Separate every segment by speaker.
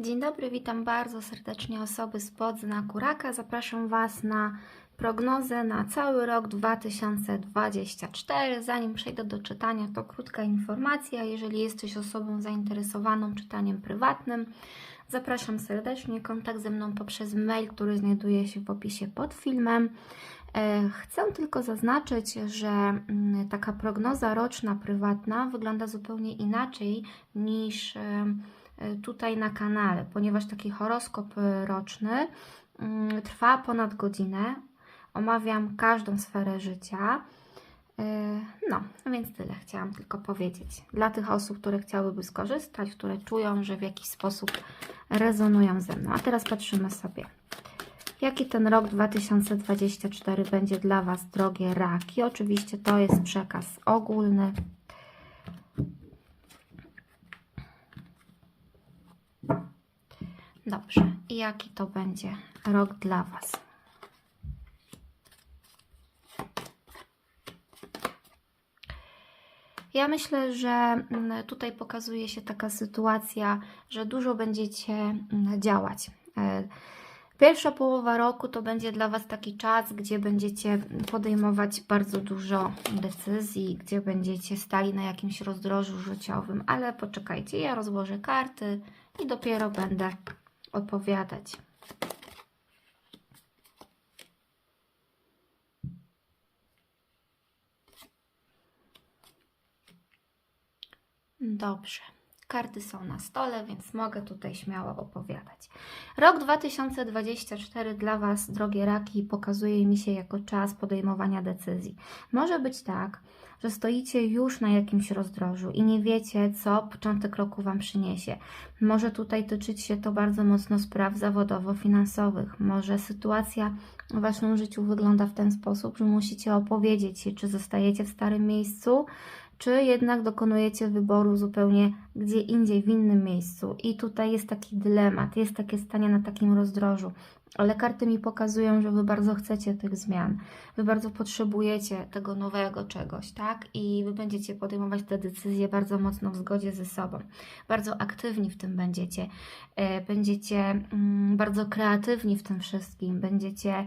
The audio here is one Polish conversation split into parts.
Speaker 1: Dzień dobry, witam bardzo serdecznie osoby spod znaku raka. Zapraszam Was na prognozę na cały rok 2024. Zanim przejdę do czytania, to krótka informacja. Jeżeli jesteś osobą zainteresowaną czytaniem prywatnym, zapraszam serdecznie. Kontakt ze mną poprzez mail, który znajduje się w opisie pod filmem. E, Chcę tylko zaznaczyć, że mm, taka prognoza roczna, prywatna wygląda zupełnie inaczej niż tutaj na kanale, ponieważ taki horoskop e, roczny mm, trwa ponad godzinę. Omawiam każdą sferę życia. E, No, więc tyle chciałam tylko powiedzieć. Dla tych osób, które chciałyby skorzystać, które czują, że w jakiś sposób rezonują ze mną. A teraz patrzymy sobie. Jaki ten rok 2024 będzie dla Was, drogie raki? Oczywiście to jest przekaz ogólny. Dobrze. I jaki to będzie rok dla Was? Ja myślę, że mm, tutaj pokazuje się taka sytuacja, że dużo będziecie mm, działać. E, Pierwsza połowa roku to będzie dla Was taki czas, gdzie będziecie podejmować bardzo dużo decyzji, gdzie będziecie stali na jakimś rozdrożu życiowym, ale poczekajcie, ja rozłożę karty i dopiero będę opowiadać. Dobrze. Karty są na stole, więc mogę tutaj śmiało opowiadać. Rok 2024 dla Was, drogie raki, pokazuje mi się jako czas podejmowania decyzji. Może być tak, że stoicie już na jakimś rozdrożu i nie wiecie, co początek roku Wam przyniesie. Może tutaj tyczyć się to bardzo mocno spraw zawodowo-finansowych. Może sytuacja w Waszym życiu wygląda w ten sposób, że musicie opowiedzieć się, czy zostajecie w starym miejscu, czy jednak dokonujecie wyboru zupełnie gdzie indziej, w innym miejscu. I tutaj jest taki dylemat, jest takie stanie na takim rozdrożu. Ale karty mi pokazują, że Wy bardzo chcecie tych zmian. Wy bardzo potrzebujecie tego nowego czegoś, tak? I Wy będziecie podejmować te decyzje bardzo mocno w zgodzie ze sobą. Bardzo aktywni w tym będziecie. E, Będziecie mm, bardzo kreatywni w tym wszystkim. Będziecie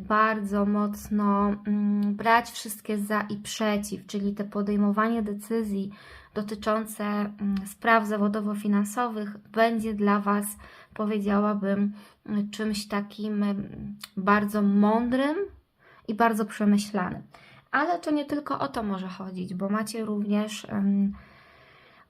Speaker 1: bardzo mocno mm, brać wszystkie za i przeciw, czyli te podejmowanie decyzji dotyczące mm, spraw zawodowo-finansowych będzie dla Was, powiedziałabym, czymś takim mm, bardzo mądrym i bardzo przemyślanym. Ale to nie tylko o to może chodzić, bo macie również.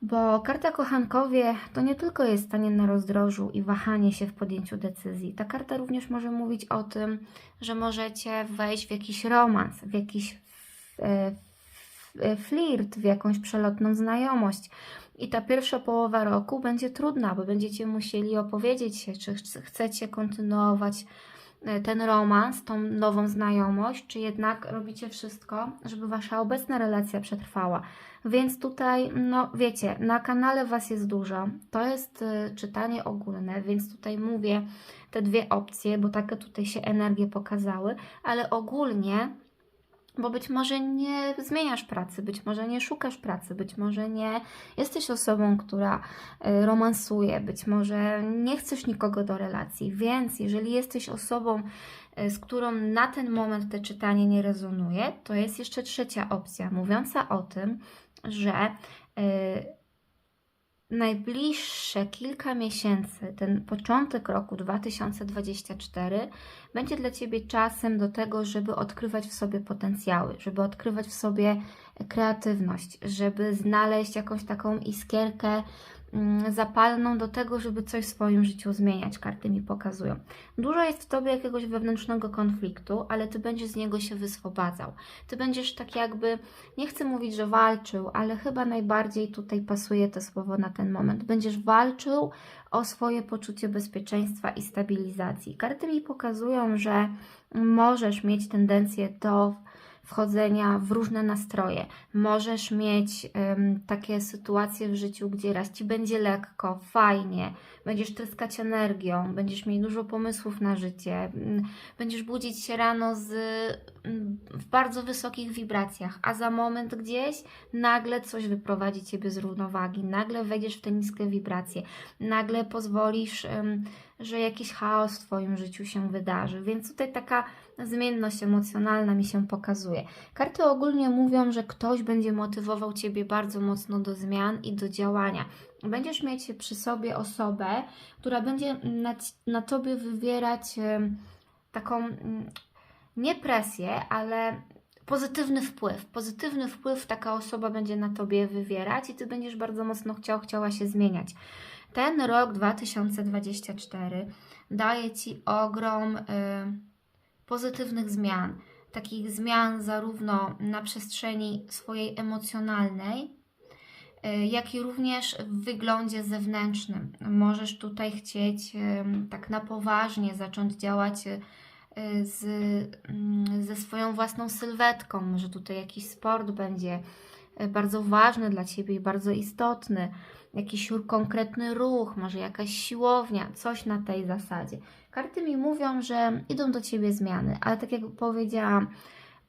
Speaker 1: Bo karta kochankowie to nie tylko jest stanie na rozdrożu i wahanie się w podjęciu decyzji. Ta karta również może mówić o tym, że możecie wejść w jakiś romans, w jakiś e, e, flirt, w jakąś przelotną znajomość. I ta pierwsza połowa roku będzie trudna, bo będziecie musieli opowiedzieć się, czy chc- chcecie kontynuować ten romans, tą nową znajomość, czy jednak robicie wszystko, żeby wasza obecna relacja przetrwała. Więc tutaj, no wiecie, na kanale Was jest dużo. To jest y, czytanie ogólne, więc tutaj mówię te dwie opcje, bo takie tutaj się energie pokazały, ale ogólnie, bo być może nie zmieniasz pracy, być może nie szukasz pracy, być może nie jesteś osobą, która y, romansuje, być może nie chcesz nikogo do relacji, więc jeżeli jesteś osobą, y, z którą na ten moment te czytanie nie rezonuje, to jest jeszcze trzecia opcja, mówiąca o tym, że y, najbliższe kilka miesięcy, ten początek roku 2024, będzie dla Ciebie czasem do tego, żeby odkrywać w sobie potencjały, żeby odkrywać w sobie kreatywność, żeby znaleźć jakąś taką iskierkę zapalną do tego, żeby coś w swoim życiu zmieniać. Karty mi pokazują. Dużo jest w Tobie jakiegoś wewnętrznego konfliktu, ale Ty będziesz z niego się wyswobadzał. Ty będziesz tak jakby, nie chcę mówić, że walczył, ale chyba najbardziej tutaj pasuje to słowo na ten moment. Będziesz walczył o swoje poczucie bezpieczeństwa i stabilizacji. Karty mi pokazują, że możesz mieć tendencję do wchodzenia w różne nastroje. Możesz mieć em, takie sytuacje w życiu, gdzie raz ci będzie lekko, fajnie, będziesz tryskać energią, będziesz mieć dużo pomysłów na życie, mm, będziesz budzić się rano z, mm, w bardzo wysokich wibracjach, a za moment gdzieś nagle coś wyprowadzi Ciebie z równowagi, nagle wejdziesz w te niskie wibracje, nagle pozwolisz, że jakiś chaos w Twoim życiu się wydarzy, więc tutaj taka zmienność emocjonalna mi się pokazuje. Karty ogólnie mówią, że ktoś będzie motywował Ciebie bardzo mocno do zmian i do działania. Będziesz mieć przy sobie osobę, która będzie na, na Tobie wywierać taką mm, nie presję, ale pozytywny wpływ. Pozytywny wpływ taka osoba będzie na Tobie wywierać i Ty będziesz bardzo mocno chciał, chciała się zmieniać. Ten rok 2024 daje Ci ogrom y, pozytywnych zmian. Takich zmian zarówno na przestrzeni swojej emocjonalnej, jak i również w wyglądzie zewnętrznym. Możesz tutaj chcieć y, tak na poważnie zacząć działać y, z, mm, ze swoją własną sylwetką. Może tutaj jakiś sport będzie y, bardzo ważny dla Ciebie i bardzo istotny. Jakiś konkretny ruch, może jakaś siłownia, coś na tej zasadzie. Karty mi mówią, że idą do Ciebie zmiany, ale tak jak powiedziałam,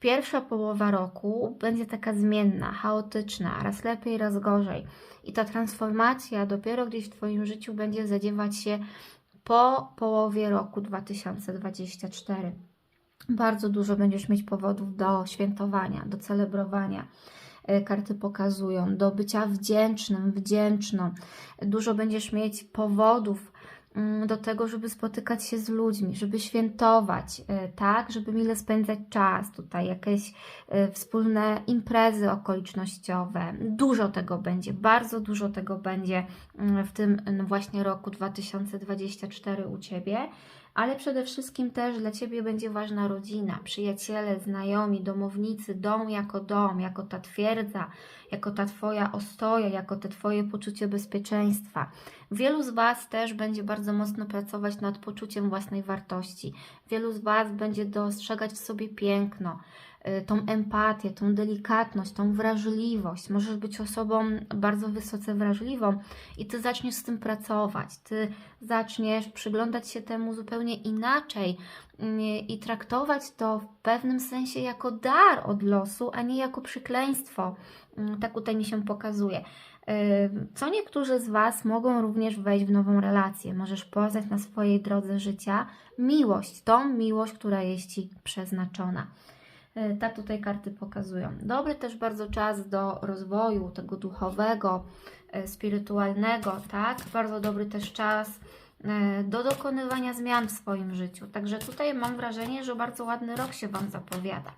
Speaker 1: pierwsza połowa roku będzie taka zmienna, chaotyczna, raz lepiej, raz gorzej. I ta transformacja dopiero gdzieś w Twoim życiu będzie zadziewać się po połowie roku 2024. Bardzo dużo będziesz mieć powodów do świętowania, do celebrowania. E, Karty pokazują, do bycia wdzięcznym, wdzięczną. Dużo będziesz mieć powodów do tego, żeby spotykać się z ludźmi, żeby świętować, e, tak, żeby mile spędzać czas, tutaj jakieś e, wspólne imprezy okolicznościowe. Dużo tego będzie, bardzo dużo tego będzie mm, w tym mm, właśnie roku 2024 u Ciebie. Ale przede wszystkim też dla Ciebie będzie ważna rodzina, przyjaciele, znajomi, domownicy, dom jako dom, jako ta twierdza, jako ta Twoja ostoja, jako te Twoje poczucie bezpieczeństwa. Wielu z Was też będzie bardzo mocno pracować nad poczuciem własnej wartości. Wielu z Was będzie dostrzegać w sobie piękno, tą empatię, tą delikatność, tą wrażliwość. Możesz być osobą bardzo wysoce wrażliwą i Ty zaczniesz z tym pracować. Ty zaczniesz przyglądać się temu zupełnie inaczej mm, i traktować to w pewnym sensie jako dar od losu, a nie jako przekleństwo. Mm, Tak tutaj mi się pokazuje. Yy, Co niektórzy z Was mogą również wejść w nową relację. Możesz poznać na swojej drodze życia miłość, tą miłość, która jest Ci przeznaczona. Yy, Tak tutaj karty pokazują. Dobry też bardzo czas do rozwoju tego duchowego, yy, spirytualnego, tak? Bardzo dobry też czas yy, do dokonywania zmian w swoim życiu. Także tutaj mam wrażenie, że bardzo ładny rok się Wam zapowiada.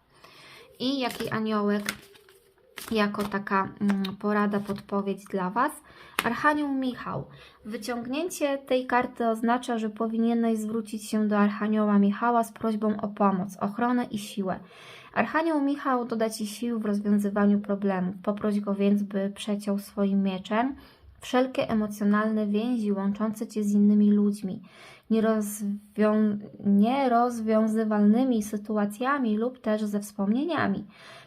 Speaker 1: I jaki aniołek jako taka mm, porada, podpowiedź dla Was. Archanioł Michał. Wyciągnięcie tej karty oznacza, że powinieneś zwrócić się do Archanioła Michała z prośbą o pomoc, ochronę i siłę. Archanioł Michał doda Ci sił w rozwiązywaniu problemów. Poproś go więc, by przeciął swoim mieczem wszelkie emocjonalne więzi łączące Cię z innymi ludźmi, nierozwią- nierozwiązywalnymi sytuacjami lub też ze wspomnieniami.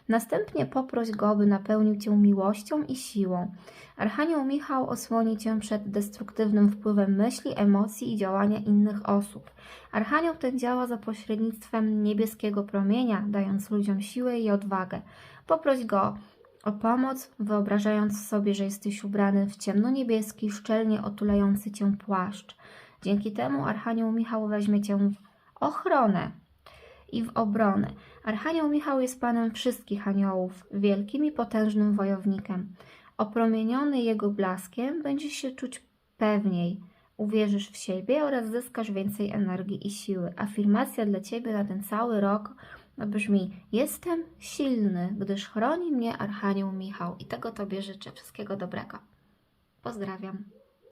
Speaker 1: Następnie poproś go, by napełnił Cię miłością i siłą. Archanioł Michał osłoni Cię przed destruktywnym wpływem myśli, emocji i działania innych osób. Archanioł ten działa za pośrednictwem niebieskiego promienia, dając ludziom siłę i odwagę. Poproś go o pomoc, wyobrażając sobie, że jesteś ubrany w ciemno-niebieski, szczelnie otulający Cię płaszcz. Dzięki temu Archanioł Michał weźmie Cię w ochronę i w obronę. Archanioł Michał jest panem wszystkich aniołów, wielkim i potężnym wojownikiem. Opromieniony jego blaskiem będziesz się czuć pewniej, uwierzysz w siebie oraz zyskasz więcej energii i siły. Afirmacja dla Ciebie na ten cały rok brzmi: Jestem silny, gdyż chroni mnie Archanioł Michał. I tego Tobie życzę. Wszystkiego dobrego. Pozdrawiam.